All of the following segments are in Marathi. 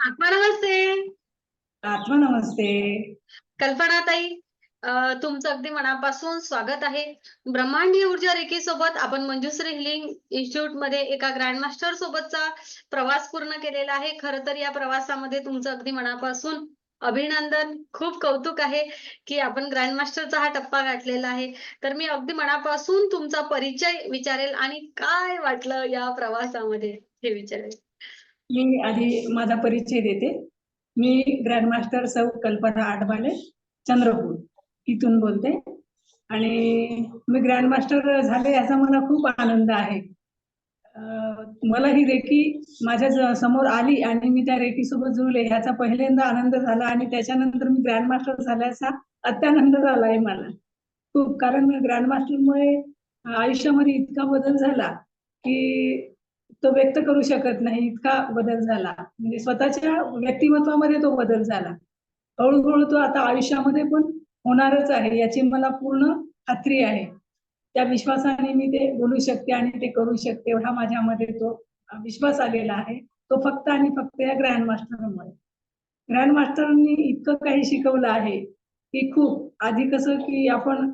आत्मा नमस्ते आत्मा नमस्ते कल्पनाताई अ, तुमचं अगदी मनापासून स्वागत आहे. ब्रह्मांडीय ऊर्जा रेखी सोबत आपण मंजुश्री हिलिंग इन्स्टिट्यूटमध्ये एका ग्रँडमास्टर सोबतचा प्रवास पूर्ण केलेला आहे. खरं तर या प्रवासामध्ये तुमचं अगदी मनापासून अभिनंदन खूप कौतुक आहे की आपण ग्रँडमास्टरचा हा टप्पा गाठलेला आहे. तर मी अगदी मनापासून तुमचा परिचय विचारेल आणि काय वाटलं या प्रवासामध्ये हे विचारेल? मी आधी माझा परिचय देते. मी ग्रँडमास्टर सौ कल्पना आडबाले चंद्रपूर इथून बोलते. आणि मी ग्रँडमास्टर झाले याचा मला खूप आनंद आहे. मला ही रेकी माझ्यासमोर आली आणि मी त्या रेकी सोबत जुळले. ह्याचा पहिल्यांदा आनंद झाला आणि त्याच्यानंतर मी ग्रँडमास्टर झाल्याचा अत्यानंद झाला आहे मला. खूप. कारण ग्रँडमास्टरमुळे आयुष्यामध्ये इतका बदल झाला की तो व्यक्त करू शकत नाही इतका बदल झाला. म्हणजे स्वतःच्या व्यक्तिमत्वामध्ये तो बदल झाला. हळूहळू तो आता आयुष्यामध्ये पण होणारच आहे याची मला पूर्ण खात्री आहे. त्या विश्वासाने मी ते बोलू शकते आणि ते करू शकते एवढा माझ्यामध्ये तो विश्वास आलेला आहे. तो फक्त आणि फक्त या ग्रँड मास्टरमुळे ग्रँड मास्टरनी इतकं काही शिकवलं आहे की खूप. आधी कसं की आपण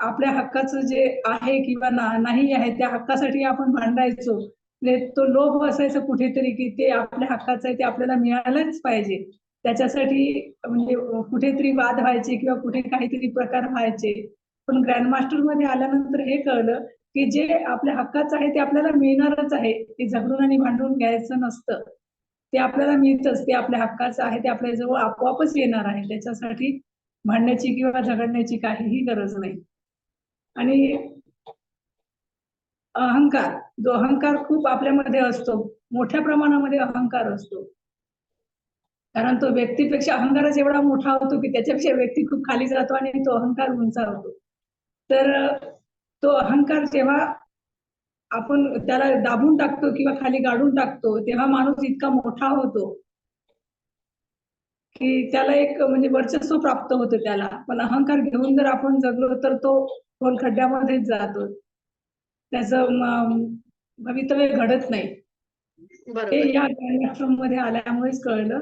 आपल्या हक्काचं जे आहे किंवा ना- नाही आहे त्या हक्कासाठी आपण भांडायचो. म्हणजे तो लोभ असायचा कुठेतरी की ते आपल्या हक्काचं आहे ते आपल्याला मिळालंच पाहिजे. त्याच्यासाठी म्हणजे कुठेतरी वाद व्हायचे किंवा कुठे काहीतरी प्रकार व्हायचे. पण ग्रँडमास्टरमध्ये आल्यानंतर हे कळलं की जे आपल्या हक्काचं आहे ते आपल्याला मिळणारच आहे. ते झगडून आणि भांडून घ्यायचं नसतं. ते आपल्याला मिळतच. ते आपल्या हक्काचं आहे ते आपल्या जवळ आपोआपच येणार आहे. त्याच्यासाठी भांडण्याची किंवा झगडण्याची काहीही गरज नाही. आणि अहंकार जो अहंकार खूप आपल्यामध्ये असतो मोठ्या प्रमाणामध्ये अहंकार असतो. कारण तो व्यक्तीपेक्षा अहंकारच एवढा मोठा होतो की त्याच्यापेक्षा व्यक्ती खूप खाली जातो आणि तो अहंकार उंचावतो तर तो अहंकार जेव्हा आपण त्याला दाबून टाकतो किंवा खाली गाडून टाकतो तेव्हा माणूस इतका मोठा होतो की त्याला एक म्हणजे वर्चस्व प्राप्त होतं त्याला. पण अहंकार घेऊन जर आपण जगलो तर तो खोल खड्ड्यामध्येच जातो. त्याचं भवितव्य घडत नाही. हे या मध्ये आल्यामुळेच कळलं.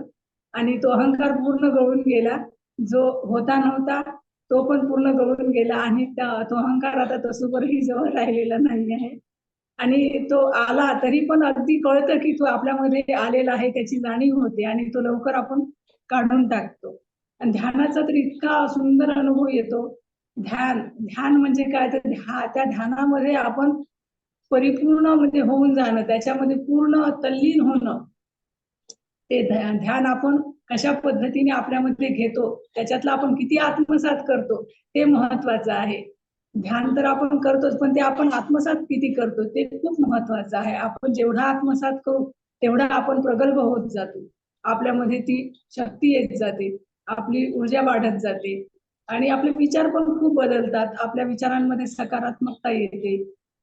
आणि तो अहंकार पूर्ण गळून गेला. जो होता नव्हता तो पण पूर्ण गळून गेला. आणि त्या- तो अहंकार आता तसोवरही जवळ राहिलेला नाही आहे. आणि तो आला तरी पण अगदी कळतं की तो आपल्यामध्ये आलेला आहे त्याची जाणीव होते. आणि तो लवकर आपण काढून टाकतो. आणि ध्यानाचा तर इतका सुंदर अनुभव येतो. ध्यान ध्यान म्हणजे काय? तर ध्या त्या ध्यानामध्ये आपण परिपूर्ण म्हणजे होऊन जाणं त्याच्यामध्ये पूर्ण तल्लीन होणं. ते ध्यान आपण कशा पद्धतीने आपल्यामध्ये घेतो त्याच्यातलं आपण किती आत्मसात करतो ते महत्वाचं आहे. ध्यान तर आपण करतोच पण ते आपण आत्मसात किती करतो ते खूप महत्वाचं आहे. आपण जेवढा आत्मसात करू तेवढा आपण प्रगल्भ होत जातो. आपल्यामध्ये ती शक्ती येत जाते आपली ऊर्जा वाढत जाते आणि आपले विचार पण खूप बदलतात. आपल्या विचारांमध्ये सकारात्मकता येते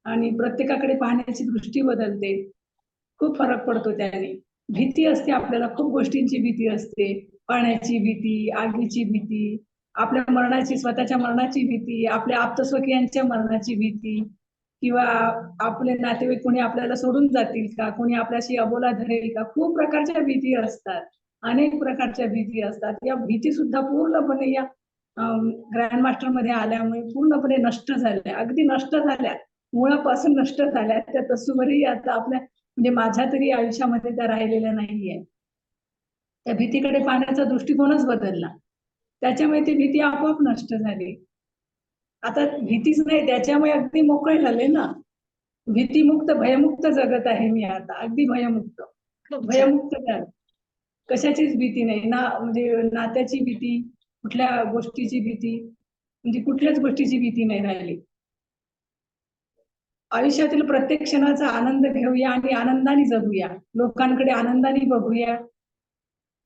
आणि प्रत्येकाकडे पाहण्याची दृष्टी बदलते. खूप फरक पडतो त्याने. भीती असते आपल्याला खूप गोष्टींची भीती असते. पाण्याची भीती आगीची भीती आपल्या मरणाची स्वतःच्या मरणाची भीती आपल्या आप्तस्वकीयांच्या मरणाची भीती किंवा आपले नातेवाईक कोणी आपल्याला सोडून जातील का? कोणी आपल्याशी अबोला धरेल का? खूप प्रकारच्या भीती असतात. अनेक प्रकारच्या भीती असतात. या भीती सुद्धा पूर्णपणे या ग्रँडमास्टरमध्ये आल्यामुळे पूर्णपणे नष्ट झाल्या. अगदी नष्ट झाल्या. मुळापासून नष्ट झाल्या. त्या तसूवरही आता आपल्या म्हणजे माझ्या तरी आयुष्यामध्ये त्या राहिलेल्या नाहीये. त्या भीतीकडे पाहण्याचा दृष्टिकोनच बदलला. त्याच्यामुळे ती भीती आपोआप नष्ट झाली. आता भीतीच नाही त्याच्यामुळे अगदी मोकळे झाले ना. भीतीमुक्त भयमुक्त जगत आहे मी आता अगदी भयमुक्त. भयमुक्त झालं. कशाचीच भीती नाही ना म्हणजे नात्याची भीती कुठल्या गोष्टीची भीती म्हणजे कुठल्याच गोष्टीची भीती नाही राहिली. आयुष्यातील प्रत्येक क्षणाचा आनंद घेऊया आणि आनंदाने जगूया. लोकांकडे आनंदाने बघूया.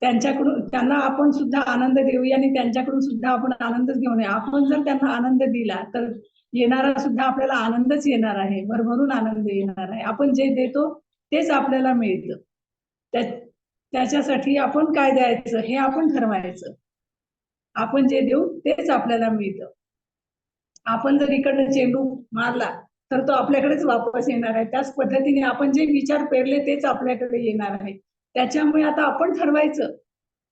त्यांच्याकडून त्यांना आपण सुद्धा आनंद देऊया आणि त्यांच्याकडून सुद्धा आपण आनंदच घेऊन आपण जर त्यांना आनंद दिला तर येणारा सुद्धा आपल्याला आनंदच येणार आहे. भरभरून आनंद येणार आहे. आपण जे देतो तेच आपल्याला मिळतं. त्याच्यासाठी आपण काय द्यायचं हे आपण ठरवायचं. आपण जे देऊ तेच आपल्याला मिळतं. आपण जर इकडनं चेंडू मारला तर तो आपल्याकडेच वापस येणार आहे. त्याच पद्धतीने आपण जे विचार पेरले तेच आपल्याकडे येणार आहे. त्याच्यामुळे आता आपण ठरवायचं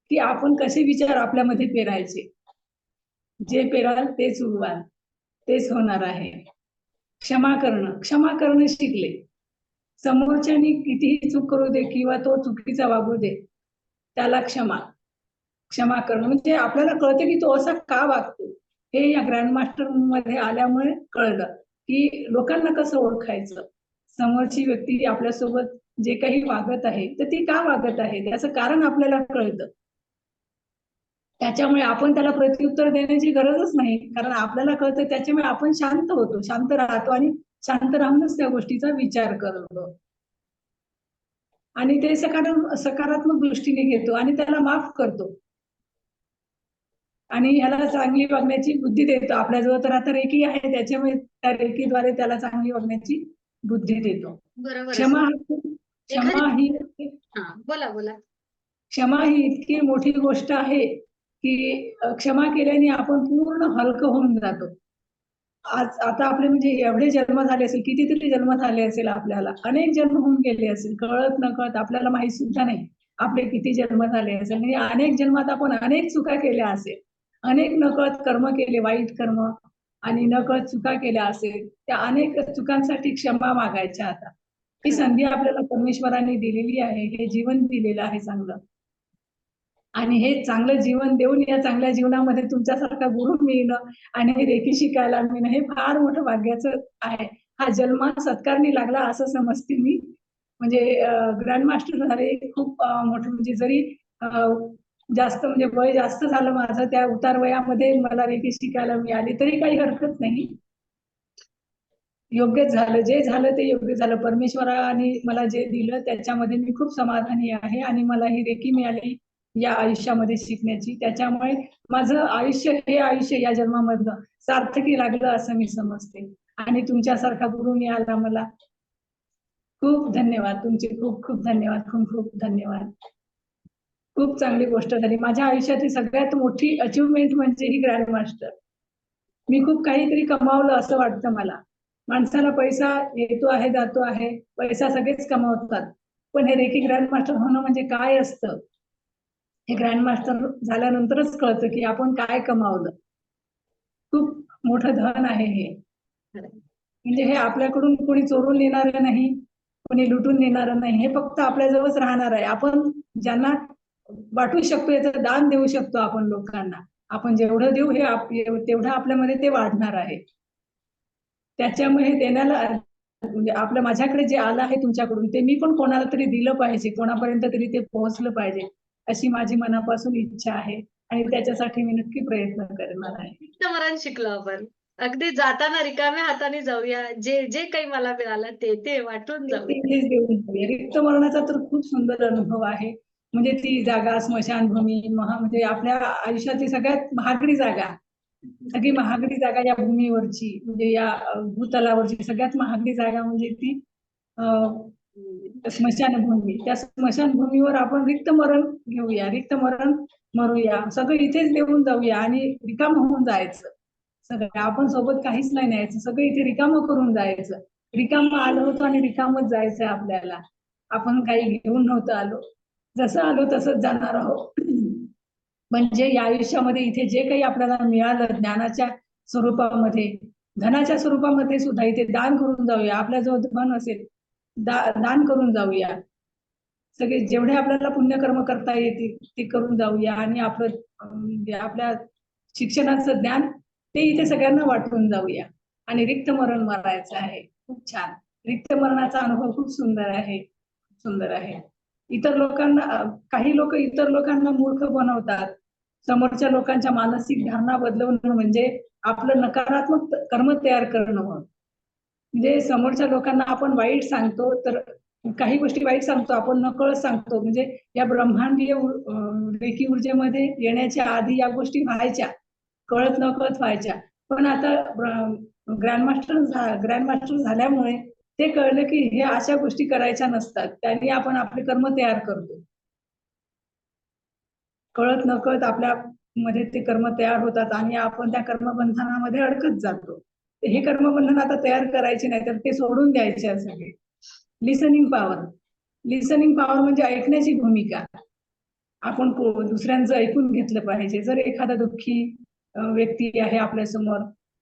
की आपण कसे विचार आपल्यामध्ये पेरायचे. जे पेराल तेच उगवाल तेच होणार आहे. क्षमा करणं क्षमा करणं शिकले. समोरच्यानी कितीही चूक करू दे किंवा तो चुकीचा वागू दे त्याला क्षमा. क्षमा करणं. म्हणजे आपल्याला कळतं की तो असा का वागतो? हे या ग्रँडमास्टरमध्ये आल्यामुळे कळलं की लोकांना कसं ओळखायचं? समोरची व्यक्ती आपल्यासोबत जे काही वागत आहे तर ती का वागत आहे? त्याचं कारण आपल्याला कळतं. त्याच्यामुळे आपण त्याला प्रत्युत्तर देण्याची गरजच नाही. कारण आपल्याला कळतं त्याच्यामुळे आपण शांत होतो. शांत राहतो आणि शांत राहूनच त्या गोष्टीचा विचार करतो. आणि ते सकारात्मक सकारात्मक दृष्टीने घेतो आणि त्याला माफ करतो. आणि याला चांगली वागण्याची बुद्धी देतो. आपल्याजवळ तर आता रेकी आहे त्याच्यामुळे त्या रेकीद्वारे त्याला चांगली वागण्याची बुद्धी देतो. क्षमा हा खूप- क्षमा ही हा बोला बोला. क्षमा ही इतकी मोठी गोष्ट आहे की क्षमा केल्याने आपण पूर्ण हलकं होऊन जातो. आज आता आपले म्हणजे एवढे जन्म झाले असेल कितीतरी जन्म झाले असेल आपल्याला. अनेक जन्म होऊन गेले असेल कळत न कळत आपल्याला माहीत सुद्धा नाही आपले किती जन्म झाले असेल. म्हणजे अनेक जन्मात आपण अनेक चुका केल्या असेल. अनेक नकळत कर्म केले वाईट कर्म आणि नकळत चुका केल्या असेल. त्या अनेक चुकांसाठी क्षमा मागायच्या आता. ही संधी आपल्याला परमेश्वराने दिलेली आहे. हे जीवन दिलेलं आहे चांगलं. आणि हे चांगलं जीवन देऊन या चांगल्या जीवनामध्ये तुमच्यासारखा गुरु मिळणं आणि रेखी शिकायला मिळणं हे फार मोठं भाग्याचं आहे. हा जन्म सत्कारणी लागला असं समजते मी. म्हणजे ग्रँड मास्टर झाले खूप मोठं म्हणजे जरी जास्त म्हणजे वय जास्त झालं माझं त्या उतार वयामध्ये मला रेखी शिकायला मिळाली. तरी काही हरकत नाही. योग्यच झालं जे झालं ते योग्य झालं. परमेश्वराने मला जे दिलं त्याच्यामध्ये मी खूप समाधानी आहे आणि मला ही रेखी मिळाली या आयुष्यामध्ये शिकण्याची. त्याच्यामुळे माझं आयुष्य हे आयुष्य या जन्मामधलं सार्थकी लागलं असं मी समजते. आणि तुमच्यासारखा गुरु मिळाला मला. खूप धन्यवाद. तुमचे खूप खूप धन्यवाद. खूप खूप धन्यवाद. खूप चांगली गोष्ट झाली. माझ्या आयुष्यातली सगळ्यात मोठी अचिव्हमेंट म्हणजे ही ग्रँड मास्टर मी खूप काहीतरी कमावलं असं वाटतं मला. माणसाला पैसा येतो आहे जातो आहे पैसा सगळेच कमावतात. पण हे रेखी ग्रँड मास्टर होणं म्हणजे काय असतं? हे ग्रँड मास्टर झाल्यानंतरच कळतं की आपण काय कमावलं. खूप मोठं धन आहे हे. म्हणजे हे आपल्याकडून कोणी चोरून नेणार नाही कोणी लुटून नेणार नाही हे फक्त आपल्याजवळच राहणार आहे. आपण ज्यांना वाटू शकतो याचं दान देऊ शकतो आपण लोकांना. आपण जेवढं देऊ हे तेवढं आपल्यामध्ये ते वाढणार आहे. त्याच्यामुळे देण्याला म्हणजे आपलं माझ्याकडे जे आलं आहे तुमच्याकडून ते मी पण कोणाला तरी दिलं पाहिजे कोणापर्यंत तरी ते पोहोचलं पाहिजे अशी माझी मनापासून इच्छा आहे आणि त्याच्यासाठी मी नक्की प्रयत्न करणार आहे. शिकलो आपण. अगदी जाताना रिकाम्या हाताने जाऊया. जे जे काही मला मिळालं ते ते वाटून जाऊया. रिक्त मरणाचा तर खूप सुंदर अनुभव आहे. म्हणजे ती जागा स्मशानभूमी महा म्हणजे आपल्या आयुष्यातली सगळ्यात महागडी जागा. सगळी महागडी जागा या भूमीवरची म्हणजे या भूतलावरची सगळ्यात महागडी जागा म्हणजे ती स्मशानभूमी. त्या स्मशानभूमीवर आपण रिक्त मरण घेऊया रिक्त मरण मरूया सगळं इथेच देऊन जाऊया आणि रिकाम होऊन जायचं. सगळं आपण सोबत काहीच नाही न्यायचं सगळं इथे रिकामं करून जायचं. रिकाम आलो होतो आणि रिकामच जायचंय आपल्याला. आपण काही घेऊन नव्हतं आलो. जसं आलो तसंच जाणार आहोत. म्हणजे या आयुष्यामध्ये इथे जे काही आपल्याला मिळालं ज्ञानाच्या स्वरूपामध्ये धनाच्या स्वरूपामध्ये सुद्धा इथे दान करून जाऊया. आपल्या जवळ धन असेल दा दान करून जाऊया. सगळे जेवढे आपल्याला पुण्यकर्म करता येतील ते करून जाऊया. आणि आपलं आपल्या शिक्षणाचं ज्ञान ते इथे सगळ्यांना वाटून जाऊया. आणि रिक्त मरण मरायचं आहे. खूप छान. रिक्त मरणाचा अनुभव खूप सुंदर आहे. सुंदर आहे. इतर लोकांना काही लोक इतर लोकांना मूर्ख बनवतात. समोरच्या लोकांच्या मानसिक धारणा बदलवणं म्हणजे आपलं नकारात्मक कर्म तयार करणं म्हणजे समोरच्या लोकांना आपण वाईट सांगतो तर काही गोष्टी वाईट सांगतो आपण नकळत सांगतो. म्हणजे या ब्रह्मांडीय रेखी ऊर्जेमध्ये येण्याच्या आधी या गोष्टी व्हायच्या कळत नकळत व्हायच्या. पण आता ग्रँडमास्टर ग्रँडमास्टर झाल्यामुळे ते कळलं की हे अशा गोष्टी करायच्या नसतात. त्यांनी आपण आपले कर्म तयार करतो. कळत नकळत आपल्या मध्ये ते कर्म तयार होतात आणि आपण त्या कर्मबंधनामध्ये अडकत जातो. हे कर्मबंधन आता तयार करायचे नाही तर ते सोडून द्यायचे आहे सगळे. लिसनिंग पॉवर लिसनिंग पॉवर म्हणजे ऐकण्याची भूमिका. आपण दुसऱ्यांचं ऐकून घेतलं पाहिजे. जर एखादा दुःखी व्यक्ती आहे आपल्यासमोर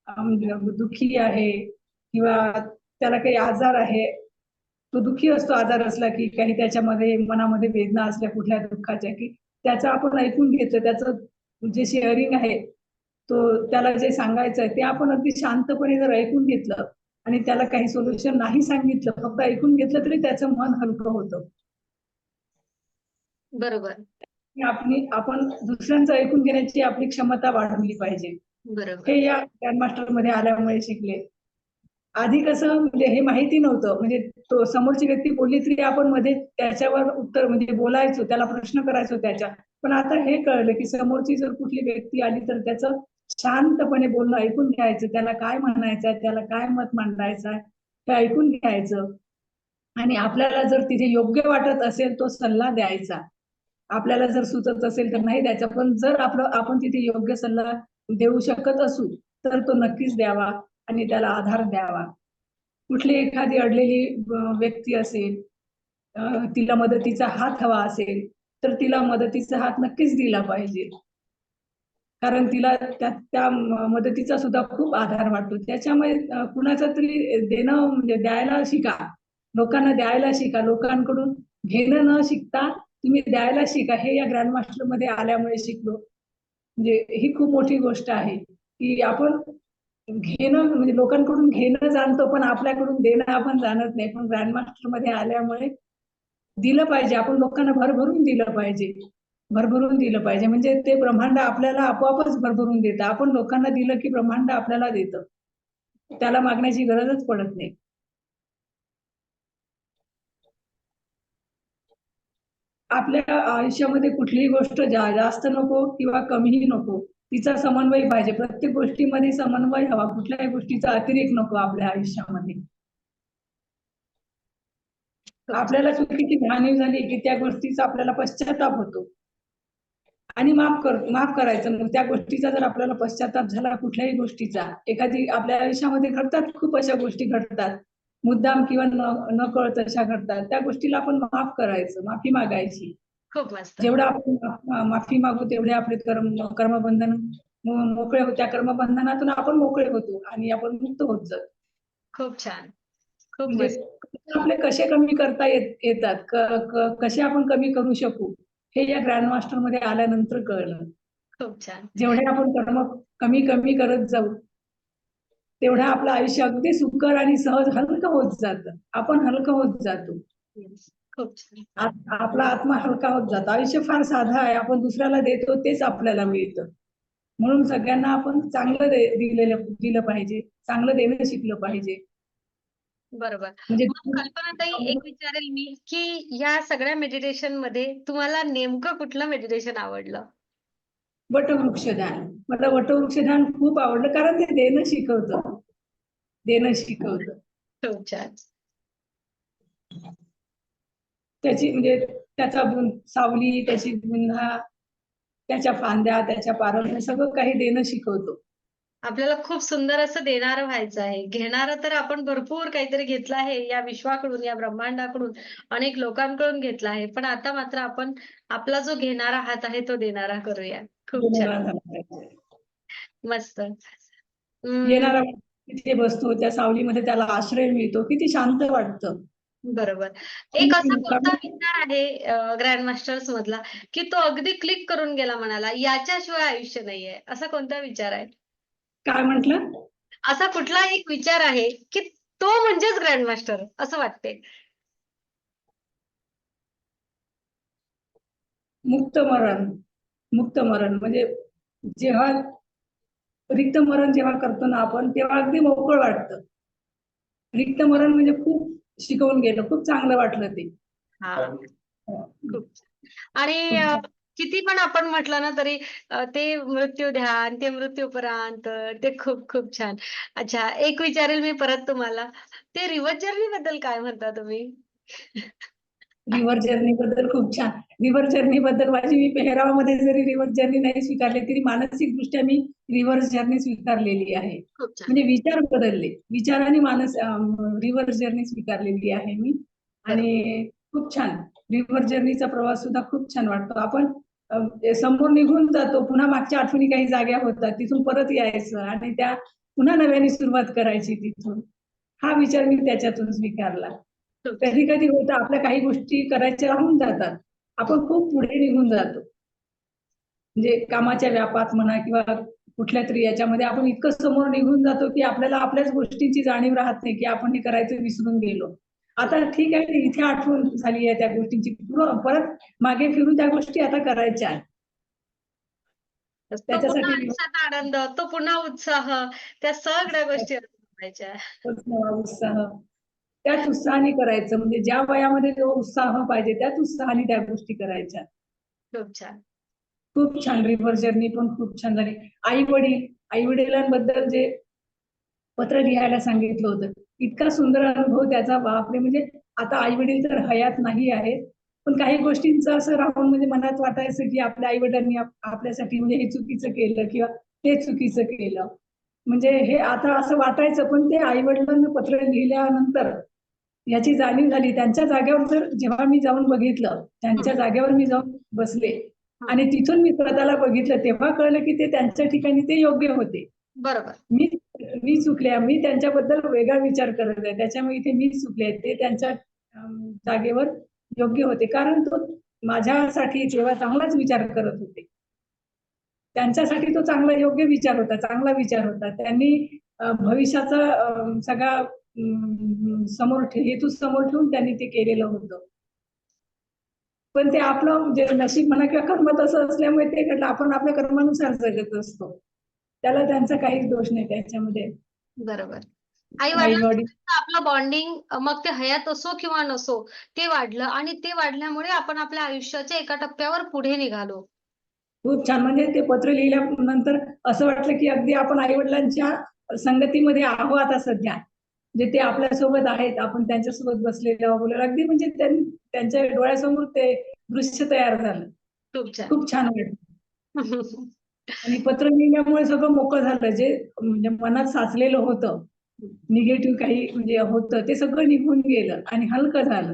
समोर दुःखी आहे किंवा त्याला काही आजार आहे तो दुःखी असतो आजार असला की काही त्याच्यामध्ये मनामध्ये वेदना असल्या कुठल्या दुःखाच्या की त्याचं आपण ऐकून घेतलं त्याचं जे शेअरिंग आहे तो त्याला जे सांगायचं आहे ते आपण अगदी शांतपणे जर ऐकून घेतलं आणि त्याला काही सोल्युशन नाही सांगितलं फक्त ऐकून घेतलं तरी त्याचं मन हलकं होतं. बरोबर. आपली आपण दुसऱ्यांचं ऐकून घेण्याची आपली क्षमता वाढवली पाहिजे. बरोबर. हे या ग्रँडमास्टरमध्ये आल्यामुळे शिकले. आधी कसं म्हणजे हे माहिती नव्हतं. म्हणजे तो समोरची व्यक्ती बोलली तरी आपण मध्ये त्याच्यावर उत्तर म्हणजे बोलायचो त्याला प्रश्न करायचो त्याच्या. पण आता हे कळलं की समोरची जर कुठली व्यक्ती आली तर त्याचं शांतपणे बोलणं ऐकून घ्यायचं. त्याला काय म्हणायचं आहे त्याला काय मत मांडायचं आहे ते ऐकून घ्यायचं. आणि आपल्याला जर तिथे योग्य वाटत असेल तो सल्ला द्यायचा. आपल्याला जर सुचत असेल तर नाही द्यायचा. पण जर आपलं आपण तिथे योग्य सल्ला देऊ शकत असू तर तो नक्कीच द्यावा. आणि त्याला आधार द्यावा. कुठली एखादी अडलेली व्यक्ती असेल तिला मदतीचा हात हवा असेल तर तिला मदतीचा हात नक्कीच दिला पाहिजे. कारण तिला त्या त्या मदतीचा सुद्धा खूप आधार वाटतो. त्याच्यामुळे कुणाचा तरी देणं म्हणजे द्यायला शिका. लोकांना द्यायला शिका. लोकांकडून घेणं न शिकता तुम्ही द्यायला शिका. हे या ग्रँडमास्टरमध्ये आल्यामुळे शिकलो. म्हणजे ही खूप मोठी गोष्ट आहे की आपण घेणं म्हणजे लोकांकडून घेणं जाणतो पण आपल्याकडून देणं आपण जाणत नाही. पण ग्रँडमास्टरमध्ये आल्यामुळे दिलं पाहिजे. आपण लोकांना भरभरून दिलं पाहिजे. भरभरून दिलं पाहिजे. म्हणजे ते ब्रह्मांड आपल्याला आपोआपच भरभरून देतं. आपण लोकांना दिलं की ब्रह्मांड आपल्याला देतं. त्याला मागण्याची गरजच पडत नाही. आपल्या आयुष्यामध्ये कुठलीही गोष्ट जा जास्त नको किंवा कमीही नको. तिचा समन्वय पाहिजे. प्रत्येक गोष्टीमध्ये समन्वय हवा. कुठल्याही गोष्टीचा अतिरेक नको आपल्या आयुष्यामध्ये. आपल्याला चुकीची जाणीव झाली की त्या गोष्टीचा आपल्याला पश्चाताप होतो. आणि माफ कर माफ करायचं. मग त्या गोष्टीचा जर आपल्याला पश्चाताप झाला कुठल्याही गोष्टीचा एखादी आपल्या आयुष्यामध्ये घडतात खूप अशा गोष्टी घडतात. मुद्दाम किंवा न न कळत अशा घडतात. त्या गोष्टीला आपण माफ करायचं माफी मागायची. खूप मस्त. जेवढं आपण माफी मागू तेवढे आपले कर्म कर्मबंधन मोकळे होत. त्या कर्मबंधनातून आपण मोकळे होतो आणि आपण मुक्त होत जातो. खूप छान. खूप म्हणजे आपले कसे कमी करता येत येतात? कसे आपण कमी करू शकू? हे या ग्रँडमास्टरमध्ये आल्यानंतर कळलं. खूप छान. जेवढे आपण कर्म कमी कमी करत जाऊ तेवढं आपलं आयुष्य अगदी सुकर आणि सहज हलकं होत जातं. आपण हलकं होत जातो. आपला आत्मा हलका होत जातो. आयुष्य फार साधा आहे. आपण दुसऱ्याला देतो तेच आपल्याला मिळतं. म्हणून सगळ्यांना आपण चांगलं दे- दिलेलं दिलं पाहिजे. चांगलं देणं शिकलं पाहिजे. बरोबर. म्हणजे मग कल्पनाताई एक विचारेल मी की या सगळ्या मेडिटेशनमध्ये तुम्हाला नेमकं कुठलं मेडिटेशन आवडलं? वटवृक्षदान मला वटवृक्षदान खूप आवडलं कारण ते देणं शिकवतं. देणं शिकवतं. खूप छान. त्याची म्हणजे त्याचा सावली त्याची बुंधा त्याच्या फांद्या त्याच्या पारंब्या सगळं काही देणं शिकवतो. आपल्याला खूप सुंदर असं देणारं व्हायचं आहे. घेणारं तर आपण भरपूर काहीतरी घेतलं आहे या विश्वाकडून या ब्रह्मांडाकडून अनेक लोकांकडून घेतलं आहे. पण आता मात्र आपण आपला जो घेणारा हात आहे तो देणारा करूया. खूप छान. मस्त. तिथे बसतो त्या सावलीमध्ये त्याला आश्रय मिळतो किती शांत वाटतं. बरोबर. एक असा कोणता विचार आहे ग्रँड मास्टर्स मधला की तो अगदी क्लिक करून गेला मनाला याच्याशिवाय आयुष्य नाहीये. असा कोणता विचार आहे? काय म्हंटल? असा कुठला एक विचार आहे की तो म्हणजेच ग्रँड मास्टर असं वाटते. मुक्त मरण मुक्त मरण म्हणजे जेव्हा रिक्त मरण जेव्हा करतो ना आपण तेव्हा अगदी मोकळ वाटतं. रिक्त मरण म्हणजे खूप शिकवून गेलं. खूप चांगलं वाटलं ते. हा. खूप आणि किती पण आपण म्हटलं ना तरी ते मृत्यू ध्यान ते मृत्यूपरांत ते खूप खूप छान. अच्छा एक विचारेल मी परत तुम्हाला. ते रिव्हर जर्नी बद्दल काय म्हणता तुम्ही? रिव्हर जर्नी बद्दल खूप छान. रिव्हर जर्नी बद्दल माझी मी पेहरावामध्ये जरी रिव्हर जर्नी नाही स्वीकारली तरी मानसिक दृष्ट्या मी रिव्हर जर्नी स्वीकारलेली आहे. म्हणजे विचार बदलले. विचाराने मानस रिव्हर जर्नी स्वीकारलेली आहे मी. आणि खूप छान. रिव्हर जर्नीचा प्रवास सुद्धा खूप छान वाटतो. आपण समोर निघून जातो. पुन्हा मागच्या आठवणी काही जाग्या होतात. तिथून परत यायचं आणि त्या पुन्हा नव्याने सुरुवात करायची तिथून. हा विचार मी त्याच्यातून स्वीकारला. कधी कधी होतं आपल्या काही गोष्टी करायच्या राहून जातात. आपण खूप पुढे निघून जातो. म्हणजे कामाच्या व्यापात म्हणा किंवा कुठल्या तरी याच्यामध्ये आपण इतकं समोर निघून जातो की आपल्याला आपल्याच गोष्टींची जाणीव राहत नाही की आपण हे करायचं विसरून गेलो. आता ठीक आहे इथे आठवण झाली आहे त्या गोष्टींची. परत मागे फिरून त्या गोष्टी आता करायच्या आहेत. त्याच्यासाठी- आनंद तो पुन्हा उत्साह त्या सगळ्या गोष्टी उत्साह. त्याच उत्साहाने करायचं. म्हणजे ज्या वयामध्ये जो उत्साह पाहिजे त्याच उत्साहाने त्या गोष्टी करायच्या. खूप छान. खूप छान रिव्हर जर्नी पण खूप छान झाली. आई वडील आई वडिलांबद्दल जे पत्र लिहायला सांगितलं होतं इतका सुंदर अनुभव त्याचा. बापरे! म्हणजे आता आई वडील तर हयात नाही आहेत. पण काही गोष्टींचं असं राहून म्हणजे मनात वाटायचं की आपल्या आई वडिलांनी आपल्यासाठी म्हणजे हे चुकीचं केलं किंवा ते चुकीचं केलं. म्हणजे हे आता असं वाटायचं पण ते आई वडिलांना पत्र लिहिल्यानंतर याची जाणीव झाली. त्यांच्या जागेवर जर जेव्हा मी जाऊन बघितलं त्यांच्या जागेवर मी जाऊन बसले आणि तिथून मी स्वतःला बघितलं तेव्हा कळलं की ते त्यांच्या ठिकाणी ते योग्य होते. बरोबर. मी मी चुकले. मी त्यांच्याबद्दल वेगळा विचार करत आहे. त्याच्यामुळे इथे मी चुकले. ते त्यांच्या जागेवर योग्य होते. कारण तो माझ्यासाठी तेव्हा चांगलाच विचार करत होते. त्यांच्यासाठी तो चांगला योग्य विचार होता चांगला विचार होता. त्यांनी भविष्याचा सगळा समोर हेतू समोर ठेवून त्यांनी ते केलेलं होतं. पण ते आपलं म्हणजे नशीब म्हणा किंवा कर्म तसं असल्यामुळे ते घडलं आपण आपल्या कर्मानुसार जगत असतो. त्याला त्यांचा काहीच दोष नाही त्याच्यामध्ये. बरोबर. आई वडील आपलं बॉन्डिंग मग ते हयात असो किंवा नसो ते वाढलं आणि ते वाढल्यामुळे आपण आपल्या आयुष्याच्या एका टप्प्यावर पुढे निघालो. खूप छान. म्हणजे ते पत्र लिहिल्यानंतर असं वाटलं की अगदी आपण आई वडिलांच्या संगतीमध्ये आहोत आता सध्या. जे ते आपल्यासोबत आहेत आपण त्यांच्यासोबत बसलेले बोललो. अगदी म्हणजे त्यां- त्यांच्या डोळ्यासमोर ते दृश्य तयार झालं. खूप छान. खूप छान वाटलं. आणि पत्र लिहिल्यामुळे सगळं मोकळं झालं. जे म्हणजे मनात साचलेलं होतं निगेटिव्ह काही म्हणजे होतं ते सगळं निघून गेलं आणि हलकं झालं.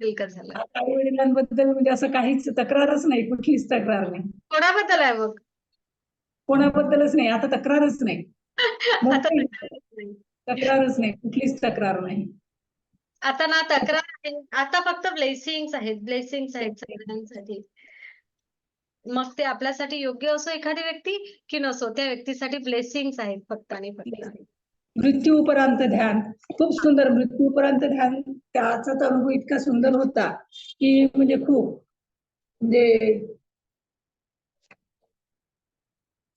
हलकं झालं. आई वडिलांबद्दल म्हणजे असं काहीच तक्रारच नाही कुठलीच तक्रार नाही. कोणाबद्दल आहे मग? कोणाबद्दलच नाही. आता तक्रारच नाही. तक्रारच नाही. कुठलीच तक्रार नाही. आता ना तक्रार आहे आता फक्त ब्लेसिंग्स आहेत ब्लेसिंग्स आहेत सगळ्यांसाठी. मग ते आपल्यासाठी योग्य असो एखादी व्यक्ती की नसो त्या व्यक्तीसाठी ब्लेसिंग्स आहेत फक्त आणि फक्त. मृत्यू उपरांत ध्यान. खूप सुंदर मृत्यू उपरांत ध्यान. त्याचा अनुभव इतका सुंदर होता की म्हणजे खूप म्हणजे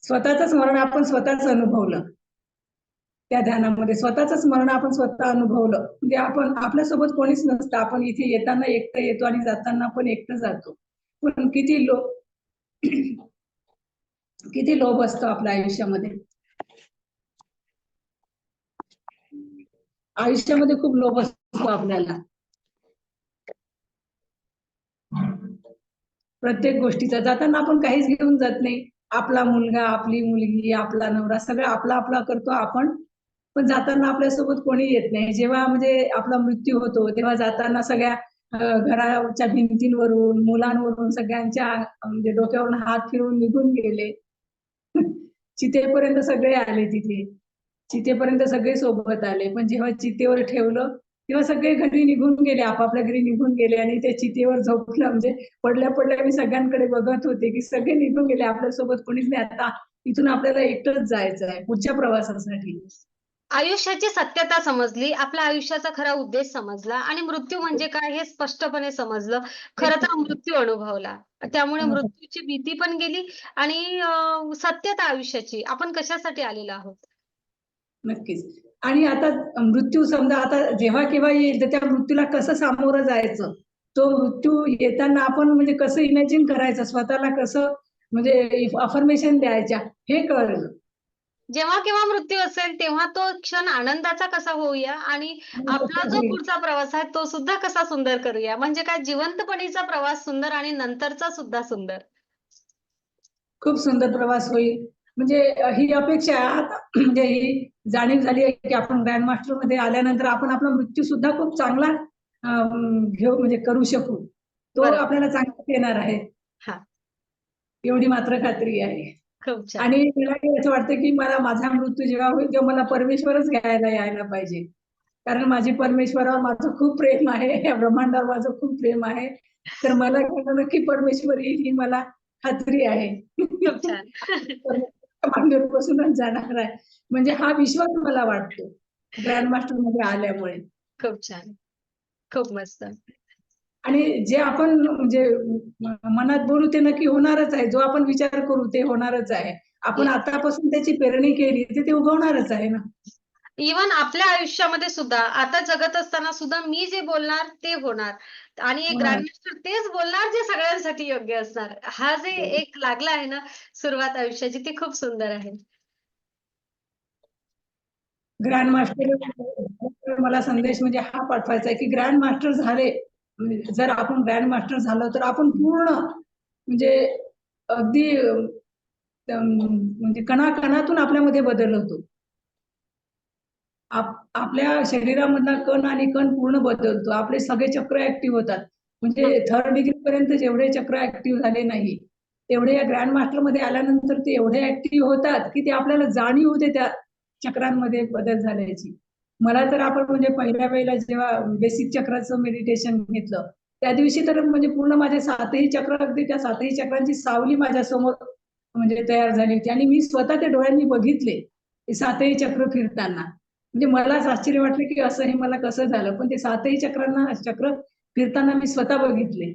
स्वतःच स्मरण आपण स्वतःच अनुभवलं. त्या ध्यानामध्ये. स्वतःच स्मरण आपण स्वतः अनुभवलं. म्हणजे आपण आपल्यासोबत कोणीच नसतं. आपण इथे येताना एकटं येतो आणि जाताना पण एकटं जातो. पण किती लोक किती लोभ असतो आपल्या आयुष्यामध्ये. आयुष्यामध्ये खूप लोभ असतो आपल्याला. प्रत्येक गोष्टीचा. जाताना आपण काहीच घेऊन जात नाही. आपला मुलगा आपली मुलगी आपला नवरा सगळं आपला आपला करतो. आपण पण जाताना आपल्यासोबत कोणी येत नाही. जेव्हा म्हणजे आपला मृत्यू होतो तेव्हा जाताना सगळ्या घराच्या भिंतींवरून मुलांवरून सगळ्यांच्या म्हणजे डोक्यावरून हात फिरून निघून गेले. चितेपर्यंत सगळे आले तिथे. चितेपर्यंत सगळे सोबत आले. पण जेव्हा चितेवर ठेवलं तेव्हा सगळे घरी निघून गेले आपापल्या घरी निघून गेले आणि त्या चितेवर झोपलं. म्हणजे पडल्या पडल्या मी सगळ्यांकडे बघत होते की सगळे निघून गेले. आपल्यासोबत कोणीच नाही. आता इथून आपल्याला एकटंच जायचं आहे पुढच्या प्रवासासाठी. आयुष्याची सत्यता समजली आपल्या आयुष्याचा खरा उद्देश समजला आणि मृत्यू म्हणजे काय हे स्पष्टपणे समजलं. खरं तर मृत्यू अनुभवला. त्यामुळे. मृत्यूची भीती पण गेली आणि सत्यता आयुष्याची. आपण कशासाठी आलेलो आहोत? नक्कीच. आणि आता मृत्यू समजा आता जेव्हा केव्हा येईल तर त्या मृत्यूला कसं सामोरं जायचं? तो मृत्यू येताना आपण म्हणजे कसं इमॅजिन करायचं? स्वतःला कसं म्हणजे अफर्मेशन द्यायच्या? हे कळलं. जेव्हा केव्हा मृत्यू असेल तेव्हा तो क्षण आनंदाचा कसा होऊया आणि आपला जो पुढचा प्रवास आहे तो सुद्धा कसा सुंदर करूया? म्हणजे काय जिवंतपणीचा प्रवास सुंदर आणि नंतरचा सुद्धा सुंदर. खूप सुंदर प्रवास होईल. म्हणजे ही अपेक्षा म्हणजे ही जाणीव झाली आहे की आपण ग्रँड मास्टरमध्ये आल्यानंतर आपण आपला मृत्यू सुद्धा खूप चांगला घेऊ म्हणजे करू शकू. तो. आपल्याला चांगलाच येणार आहे. हा. एवढी मात्र खात्री आहे. खूप छान. आणि मला काही असं वाटतं की मला माझा मृत्यू जेव्हा होईल तेव्हा मला परमेश्वरच घ्यायला यायला पाहिजे. कारण माझी परमेश्वरावर माझं खूप प्रेम आहे या ब्रह्मांडावर माझं खूप प्रेम आहे. तर मला घ्यायला नक्की परमेश्वर येईल ही मला खात्री आहे. खूप छान. मांडीवर बसूनच जाणार आहे. म्हणजे हा विश्वास मला वाटतो ग्रँड मास्टरमध्ये आल्यामुळे. खूप छान. खूप मस्त. आणि जे आपण म्हणजे मनात बोलू ते नक्की होणारच आहे. जो आपण विचार करू ते होणारच आहे. आपण आतापासून त्याची पेरणी केली तर ते उगवणारच आहे ना. इवन आपल्या आयुष्यामध्ये सुद्धा आता जगत असताना सुद्धा मी जे बोलणार ते होणार. आणि एक. ग्रँडमास्टर तेच बोलणार जे सगळ्यांसाठी योग्य असणार. हा जे एक लागला आहे ना सुरुवात आयुष्याची ती खूप सुंदर आहे. ग्रँड मास्टर मला संदेश म्हणजे हा पाठवायचा आहे की ग्रँड मास्टर झाले. जर आपण ग्रँड मास्टर झालो तर आपण पूर्ण म्हणजे अगदी म्हणजे कणाकणातून आपल्यामध्ये बदल होतो. आप- आपल्या शरीरामधला कण आणि कण पूर्ण बदलतो. आपले सगळे चक्र ऍक्टिव्ह होतात. म्हणजे थर्ड डिग्री पर्यंत जेवढे चक्र ऍक्टिव्ह झाले नाही तेवढे या ग्रँड मास्टरमध्ये आल्यानंतर ते एवढे ऍक्टिव्ह होतात की ते आपल्याला जाणीव होते त्या चक्रांमध्ये बदल झाल्याची. मला तर आपण म्हणजे पहिल्या वेळेला जेव्हा बेसिक चक्राचं मेडिटेशन घेतलं त्या दिवशी तर म्हणजे पूर्ण माझे सातही चक्र अगदी त्या सातही चक्रांची सावली माझ्यासमोर म्हणजे तयार झाली होती. आणि मी स्वतः ते डोळ्यांनी बघितले ते सातही चक्र फिरताना. म्हणजे मलाच आश्चर्य वाटलं की असं हे मला कसं झालं? पण ते सातही चक्रांना चक्र फिरताना मी स्वतः बघितले.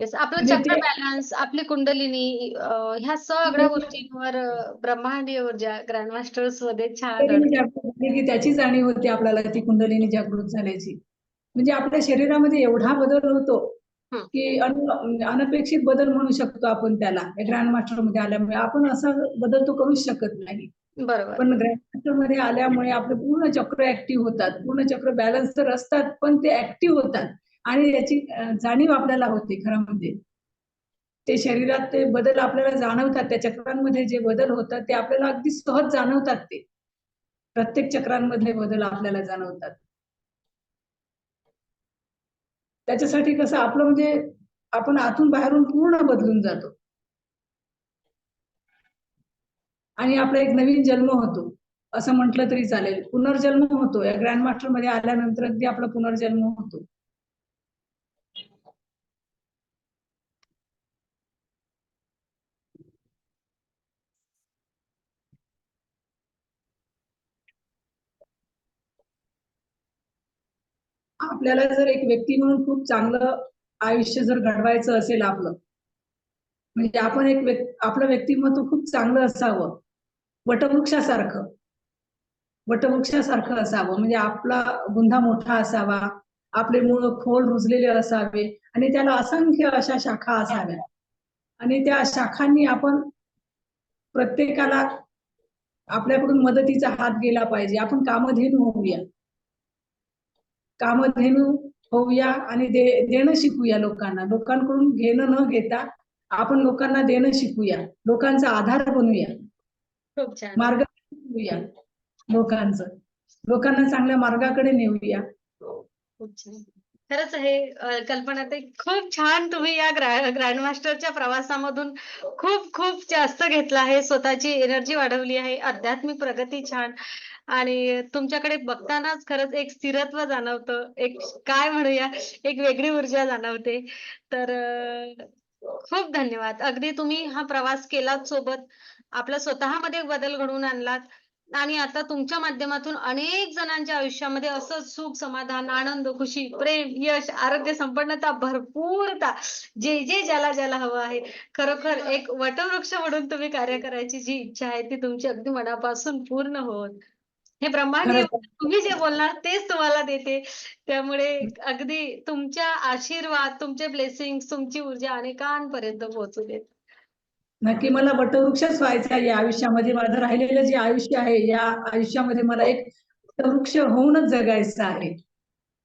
आपलं म्हणजे चक्र बॅलन्स आपली कुंडलिनी ह्या सगळ्या गोष्टींवर अं, ब्रह्मांडीय ऊर्जा ग्रँडमास्टर्समध्ये छान की त्याची जाणीव होती आपल्याला ती कुंडलिनी जागृत झाल्याची. म्हणजे आपल्या शरीरामध्ये एवढा बदल होतो. की अन- अनपेक्षित बदल म्हणू शकतो आपण त्याला. ग्रँड मास्टरमध्ये आल्यामुळे आपण असा बदल तो करूच शकत नाही. बरोबर. पण ग्रँड मास्टरमध्ये आल्यामुळे आपले पूर्ण चक्र ऍक्टिव्ह होतात. पूर्ण चक्र बॅलन्स तर असतात पण ते ऍक्टिव्ह होतात. आणि याची जाणीव आपल्याला होते खरं म्हणजे. ते शरीरात ते बदल आपल्याला जाणवतात. त्या चक्रांमध्ये जे बदल होतात ते आपल्याला अगदी सहज जाणवतात ते. प्रत्येक चक्रांमधले बदल आपल्याला जाणवतात. त्याच्यासाठी कसं आपलं म्हणजे आपण आतून बाहेरून पूर्ण बदलून जातो. आणि आपला एक नवीन जन्म होतो. असं म्हटलं तरी चालेल. पुनर्जन्म होतो. या ग्रँड मास्टरमध्ये आल्यानंतर अगदी आपला पुनर्जन्म होतो. आपल्याला जर एक व्यक्ती म्हणून खूप चांगलं आयुष्य जर घडवायचं असेल आपलं म्हणजे आपण एक आपलं व्यक्तिमत्व खूप चांगलं असावं. वटवृक्षासारखं. वटवृक्षासारखं असावं. म्हणजे आपला गुंधा मोठा असावा आपले मूळ खोल रुजलेले असावे आणि त्याला असंख्य अशा शाखा असाव्या. आणि त्या शाखांनी आपण प्रत्येकाला आपल्याकडून मदतीचा हात गेला पाहिजे. आपण कामधेनू होऊया. कामधेनू होऊया आणि दे देणं शिकूया लोकांना. लोकांकडून घेणं न घेता आपण लोकांना देणं शिकूया. लोकांचा आधार छान. मार्ग शिकूया लोकांचं. लोकांना चांगल्या मार्गाकडे नेऊया. खरंच हे कल्पना ताई खूप छान तुम्ही या ग्रँड मास्टरच्या प्रवासामधून खूप खूप जास्त घेतलं आहे. स्वतःची एनर्जी वाढवली आहे. आध्यात्मिक प्रगती छान. आणि तुमच्याकडे बघतानाच खरंच एक स्थिरत्व जाणवतं एक काय म्हणूया एक वेगळी ऊर्जा जाणवते. तर खूप धन्यवाद. अगदी तुम्ही हा प्रवास केलात सोबत आपल्या स्वतःमध्ये बदल घडवून आणलात आणि आता तुमच्या माध्यमातून अनेक जणांच्या आयुष्यामध्ये असं सुख समाधान आनंद खुशी प्रेम यश आरोग्य संपन्नता भरपूरता जे जे ज्याला ज्याला हवं आहे. खरोखर एक वटवृक्ष म्हणून तुम्ही कार्य करायची जी इच्छा आहे ती तुमची अगदी मनापासून पूर्ण होत हे ब्रह्मांड. तुम्ही जे बोलणार तेच तुम्हाला देते. त्यामुळे अगदी तुमच्या आशीर्वाद तुमचे ब्लेसिंग तुमची ऊर्जा अनेकांपर्यंत पोहोचू देत. नक्की मला वटवृक्षच व्हायचं आहे या आयुष्यामध्ये. माझं राहिलेलं जे आयुष्य आहे या आयुष्यामध्ये मला एक वटवृक्ष होऊनच जगायचं आहे.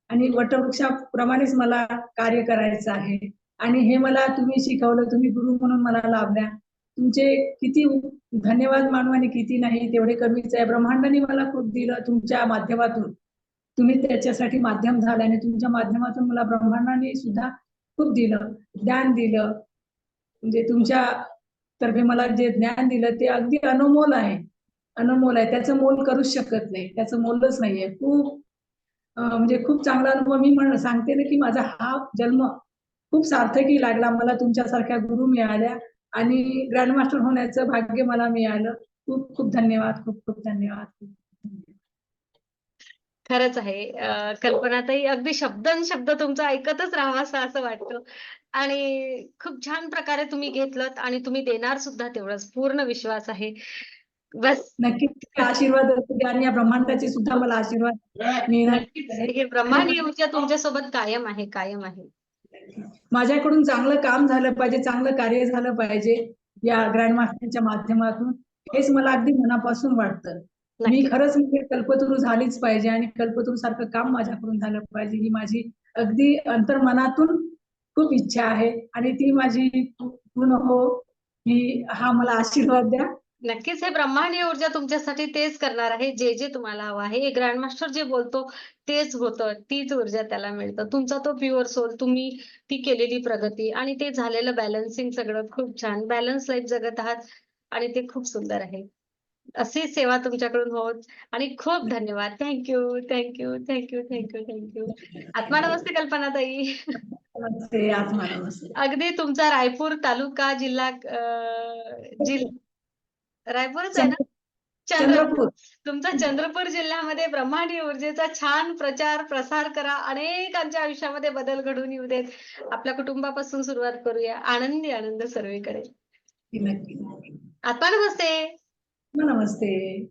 आणि वटवृक्षाप्रमाणेच मला कार्य करायचं आहे. आणि हे मला तुम्ही शिकवलं तुम्ही गुरु म्हणून मला लाभल्या. तुमचे किती धन्यवाद मानू आणि किती नाही तेवढे कमीच आहे ब्रह्मांडाने मला खूप दिलं तुमच्या माध्यमातून. तुम्ही त्याच्यासाठी माध्यम झाला आणि तुमच्या माध्यमातून मला ब्रह्मांडाने सुद्धा खूप दिलं ज्ञान दिलं. म्हणजे तुमच्या तर्फे मला जे ज्ञान दिलं ते अगदी अनमोल आहे. अनमोल आहे. त्याचं मोल करूच शकत नाही. त्याचं मोलच नाहीये. खूप म्हणजे खूप चांगला अनुभव. मी म्हण सांगते ना की माझा हा जन्म खूप सार्थकी लागला. मला तुमच्यासारख्या गुरु मिळाल्या. आणि ग्रँडमास्टर होण्याचं भाग्य मला मिळालं. खूप खूप धन्यवाद खूप खूप धन्यवाद. खरंच आहे. कल्पनाताई अगदी शब्दन शब्द तुमचं ऐकतच राहावं असं वाटतं. आणि खूप छान प्रकारे तुम्ही घेतलं आणि तुम्ही देणार सुद्धा तेवढंच पूर्ण विश्वास आहे. बस. नक्कीच. आशीर्वाद आणि या ब्रह्मांडाचे सुद्धा मला आशीर्वाद मिळणार. हे ब्रह्मांड ऊर्जा तुमच्यासोबत कायम आहे कायम आहे. माझ्याकडून चांगलं काम झालं पाहिजे चांगलं कार्य झालं पाहिजे या ग्रँडमास्टरच्या माध्यमातून. हेच मला अगदी मनापासून वाटतं. मी खरंच म्हणजे कल्पतरू झालीच पाहिजे आणि कल्पतरू सारखं काम माझ्याकडून झालं पाहिजे ही माझी अगदी अंतर्मनातून खूप इच्छा आहे आणि ती माझी पूर्ण हो ही हा मला आशीर्वाद द्या. नक्कीच हे ब्रह्मांडीय ऊर्जा तुमच्यासाठी तेच करणार आहे जे जे तुम्हाला हवं आहे. हे ग्रँडमास्टर जे बोलतो तेच होतं. तीच ऊर्जा त्याला मिळतं. तुमचा तो प्युअर सोल तुम्ही ती केलेली प्रगती आणि ते झालेलं बॅलन्सिंग सगळं खूप छान. बॅलन्स लाईफ जगत आहात आणि ते खूप सुंदर आहे. अशी सेवा तुमच्याकडून होत आणि खूप धन्यवाद. Thank you thank you thank you thank you thank you आत्मा नमस्ते आत्मा नमस्ते. अगदी तुमचा रायपूर तालुका जिल्हा अं, जिल रायपूरच आहे ना? चंद्रपूर. तुमचा चंद्रपूर जिल्ह्यामध्ये ब्रह्मांडीय ऊर्जेचा छान प्रचार प्रसार करा. अनेकांच्या आयुष्यामध्ये बदल घडून येऊ देत. आपल्या कुटुंबापासून सुरुवात करूया. आनंदी आनंद सर्वीकडे. नक्की. आत्मा नमस्ते. नमस्ते.